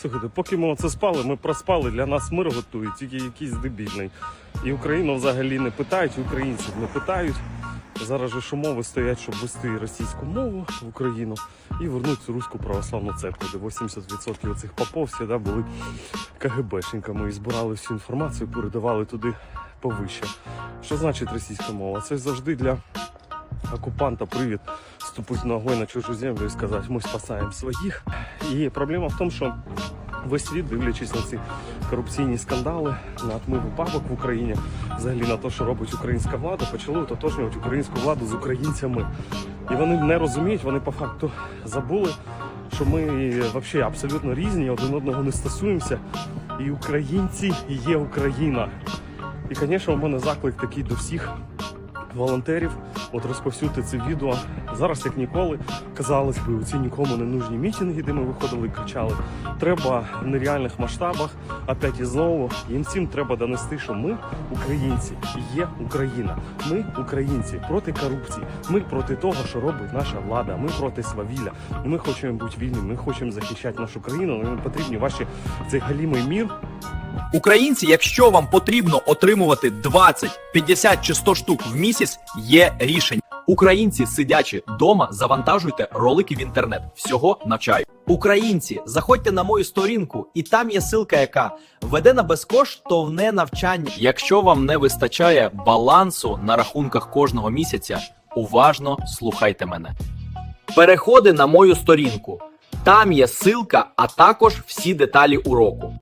Слухайте, поки ми оце спали, ми проспали, для нас мир готують, тільки якийсь дебільний. І Україну взагалі не питають, українців не питають. Зараз же ж умови стоять, щоб ввести російську мову в Україну і вернути цю руську православну церкву, де 80% цих попов да, були КГБшниками і збирали всю інформацію, передавали туди повище. Що значить російська мова? Це завжди для оккупанта привід ступити ногою на чужу землю і сказати, ми спасаємо своїх. І проблема в тому, що весь світ, дивлячись на ці корупційні скандали, на отмиву бабок в Україні, взагалі на те, що робить українська влада, почали ототожнювати українську владу з українцями. І вони не розуміють, вони по факту забули, що ми взагалі абсолютно різні, один одного не стосуємося. І українці і є Україна. І, звісно, у мене заклик такий до всіх волонтерів, от розповсюдити це відео. Зараз, як ніколи, казалось би, у ці нікому не нужні мітинги, де ми виходили і кричали. Треба в нереальних масштабах, опять і знову. Їм всім треба донести, що ми українці, є Україна. Ми українці проти корупції. Ми проти того, що робить наша влада. Ми проти свавілля. Ми хочемо бути вільними. Ми хочемо захищати нашу країну. Нам потрібні ваші цей галімий мір. Українці, якщо вам потрібно отримувати 20, 50 чи 100 штук в місяць, є рішення. Українці, сидячи вдома, завантажуйте ролики в інтернет. Всього навчаю. Українці, заходьте на мою сторінку, і там є ссылка, яка веде на безкоштовне навчання. Якщо вам не вистачає балансу на рахунках кожного місяця, уважно слухайте мене. Переходи на мою сторінку. Там є ссылка, а також всі деталі уроку.